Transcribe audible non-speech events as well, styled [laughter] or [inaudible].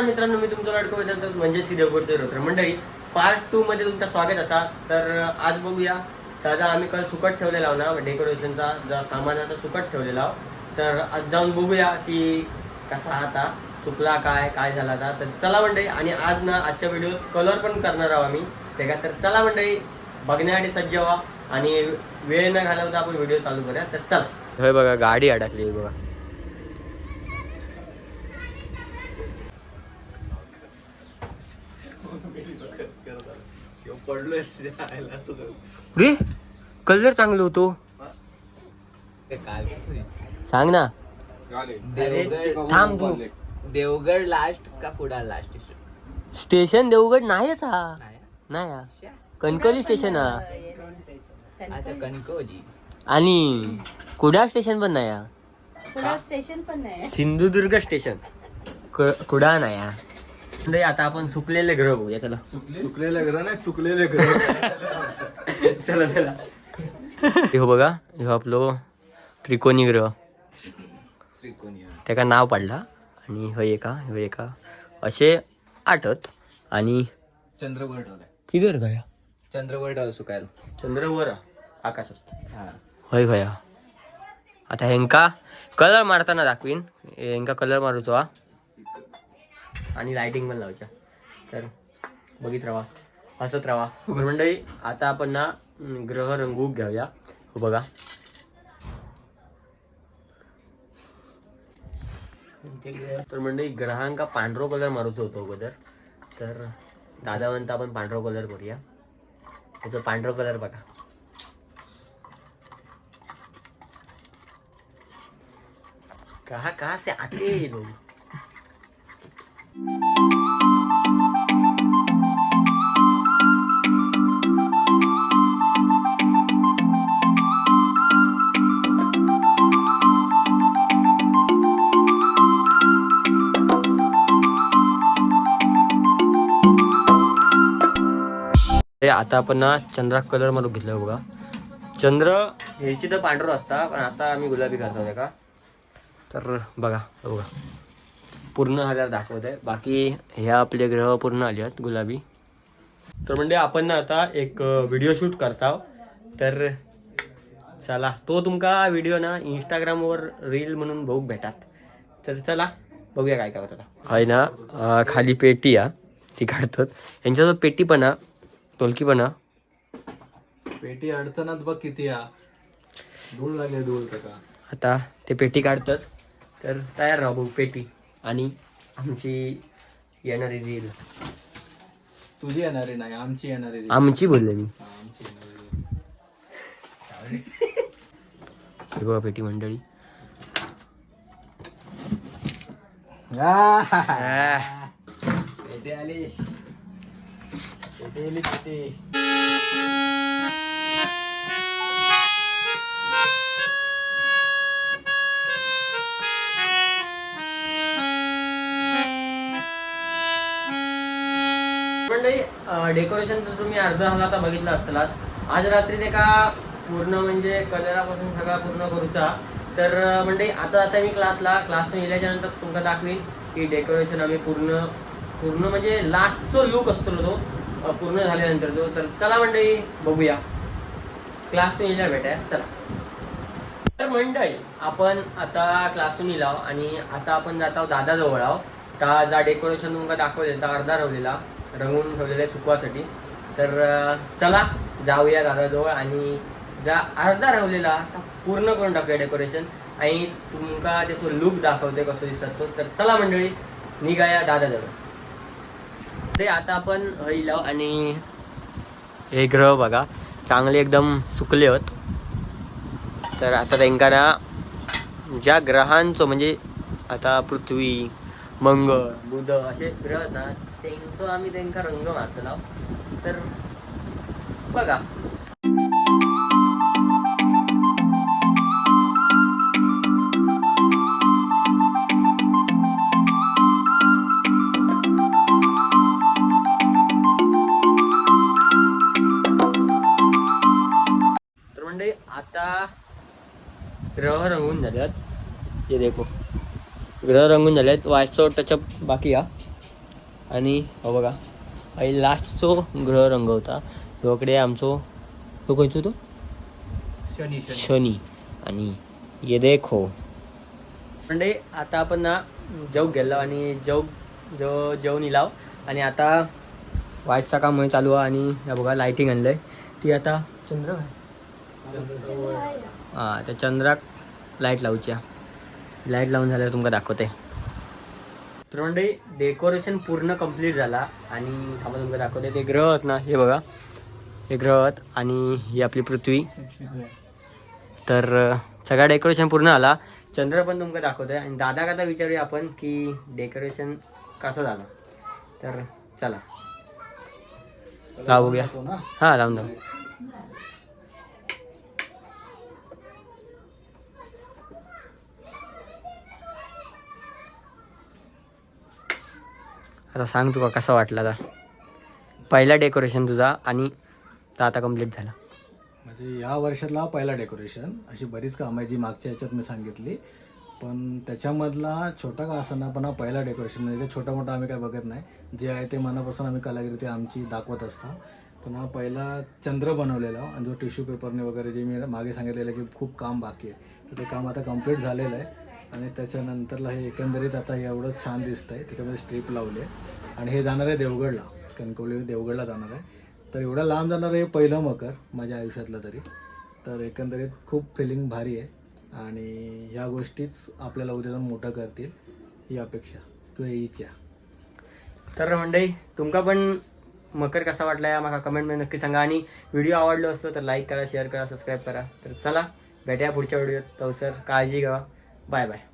नमस्कार मित्रांनो मी तुमचं लाडको वेदांत म्हणजेच की देवगडचे रोत्र मंडळी पार्ट टू मध्ये तुमचं स्वागत असा. तर आज बघूया. दादा आम्ही काल सुकट ठेवलेला ना डेकोरेशनचा जा सामानाचा सुकट ठेवलेला तर आज जाऊन बघूया की कसा आता चुकला काय काय झाला आता. तर चला मंडळी आणि आज ना आजच्या व्हिडिओत कलर पण करणार आहोत आम्ही. ते का तर चला मंडळी बघण्यासाठी सज्ज व्हा. आणि वेळ न घालवता आपण व्हिडिओ चालू करूया. तर चला. हे बघा गाडी अडकली बघा. पडलोय जायला तू. रे कलर चांगलं होतो. काय सांग ना. देवगड थांब तू. देवगड लास्ट का कुडाळ लास्ट स्टेशन देवगड नाहीच हा नाही नाही हा कणकवली स्टेशन हा अच्छा कणकवली. आणि कुडाळ स्टेशन पण नाही हा स्टेशन पण नाही सिंधुदुर्ग स्टेशन कुडाळ नाही हा म्हणजे आता आपण सुकलेले ग्रह बघूया चला. चुकलेलं घर नाही चुकलेले घर [laughs] चला चला. हो बघा हो आपलो त्रिकोणी ग्रह. त्रिकोणी त्याका नाव पडला आणि हो एका हो एका. असे आठत आणि चंद्रवर ठेवलाय किती गया? चंद्रवर ठेवलं सुकायला. चंद्रवर आकाशात. हा. होय खया आता हेंका कलर मारताना दाखवीन. हेंका कलर मारूचो हा. आणि लाइटिंग पण लावायच्या तर बघित राहा हसत राहा मंडळी आता आपण ना ग्रह रंगूक घेऊया. हो बघा. तर मंडळी ग्रहांका पांढरो कलर मारूचो होतो अगोदर. तर दादा म्हणता आपण पांढरो कलर करूया. त्याचा पांढरो कलर बघा. कहा कहा से आते लोग आता आपण ना चंद्राक कलर मारून घेतला बघा. चंद्र ह्याची तर पांढरं असता पण आता आम्ही गुलाबी करतो का तर बघा बघा. पूर्ण झाल्यावर दाखवत आहे. बाकी ह्या आपले ग्रह पूर्ण आले आहेत गुलाबी. तर म्हणजे आपण ना आता एक व्हिडिओ शूट करता तर चला तो तुमका व्हिडिओ ना इंस्टाग्रामवर रील म्हणून बघू भेटात. तर चला बघूया काय काय होतं आहे ना खाली पेटी आ ती काढतात. यांच्याजवळ पेटी पण आ टोलकी पण आ पेटी अडचणात बघ किती या धूळ लागले धूळ का? आता ते पेटी काढतात. तर तयार राहा भाऊ पेटी. आणि आमची येणारी रील तुझी येणारी नाही आमची येणारी रे. आमची बोलले मी. हा, आमची येणारी रे. हे बघा पेटी मंडळी. आह, पेटी आली. पेटी आली पेटी. डेकोरेशन तर तुम्ही अर्ध हंगाता आता बघितलं असतलास आज रात्री ते का पूर्ण म्हणजे कलरापासून सगळा पूर्ण करूचा. तर म्हणजे आता आता मी क्लासला क्लासून गेल्याच्यानंतर तुमका दाखवीन की डेकोरेशन आम्ही पूर्ण पूर्ण म्हणजे लास्टचा लुक असतो तो पूर्ण झाल्यानंतर तो. तर चला मंडळी बघूया. क्लासून येल्या भेटाय चला. तर मंडळी आपण आता क्लासून येलाव आणि आता आपण जात आहोत दादाजवळ आहो. त्या जा डेकोरेशन तुमका दाखवलेलं अर्धा रवलेला. रंगवून ठेवलेलं आहे सुकवासाठी. तर चला जाऊया दादाजवळ आणि जा अर्धा राहिलेला पूर्ण करून टाकूया डेकोरेशन आणि तुमका त्याचं लुक दाखवते कसं दिसत. तो तर चला मंडळी निघाया दादाजवळ. ते आता आपण इलाव आणि हे ग्रह बघा चांगले एकदम सुकले होत. तर आता त्यांका ना ज्या ग्रहांचं म्हणजे आता पृथ्वी मंगळ बुध असे ग्रह आहेत ना त्यांचं आम्ही त्यांका रंग मारतला तर बघा. तर म्हणजे आता ग्रह रंगून झाल्यात हे देखो. ग्रह रंगून झाल्यात वायचो टचअप बाकी हा आणि हो बघा. आणि लास्टचो ग्रह रंग होता. दोकडे आमचो. तो खंयचो तो शनी शनी. आणि ये देखो. म्हणजे आता आपण ना जेव गेलो आणि जेव जो जेवण इलाव आणि आता वायचा काम चालू आहे. आणि या बघा लायटिंग आणलंय. ती आता चंद्र हां त्या चंद्राक लाइट लावच्या लाइट लावून झाल्यावर तुमका दाखवते. तर म्हणजे डेकोरेशन पूर्ण कंप्लीट झाला आणि थांबा तुमका दाखवते. ते ग्रह आहेत ना हे बघा. हे ग्रह आहेत आणि ही आपली पृथ्वी. तर सगळा डेकोरेशन पूर्ण आला चंद्र पण तुमका दाखवतोय. आणि दादा आता विचारूया आपण की डेकोरेशन कसं झालं? तर चला. लावू बघूया हो ना? हां लावून जाऊ आता सांग तुका कसा वाटला आता पहिला डेकोरेशन तुझा आणि तर आता कंप्लीट झाला. म्हणजे या वर्षातला पहिला डेकोरेशन अशी बरीच कामं आहे जी मागच्या ह्याच्यात मी सांगितली. पण त्याच्यामधला छोटा का असताना पण हा पहिला डेकोरेशन म्हणजे छोटा मोठा आम्ही काय बघत नाही. जे आहे ते मनापासून आम्ही कलागिरी ते आमची दाखवत असतो. पण हा पहिला चंद्र बनवलेला आणि जो टिश्यू पेपरने वगैरे जे मी मागे सांगितलेलं की खूप काम बाकी आहे. तर ते काम आता कंप्लीट झालेलं आहे. आणि त्याच्यानंतरला हे एकंदरीत आता एवढं छान दिसतं आहे त्याच्यामध्ये स्ट्रीप लावली आहे. आणि हे जाणार आहे देवगडला कणकवली देवगडला जाणार आहे. तर एवढं लांब जाणार हे पहिलं मकर माझ्या आयुष्यातलं तरी. तर एकंदरीत खूप फिलिंग भारी आहे. आणि ह्या गोष्टीच आपल्याला उद्या जाऊन मोठं करतील ही अपेक्षा. किंवा इच्छा. तर मंडई तुमका पण मकर कसा वाटला या मला कमेंटमध्ये नक्की सांगा. आणि व्हिडिओ आवडलो असलो तर लाईक करा शेअर करा सबस्क्राईब करा. तर चला भेटूया पुढच्या व्हिडिओत तवसर काळजी घ्या बाय बाय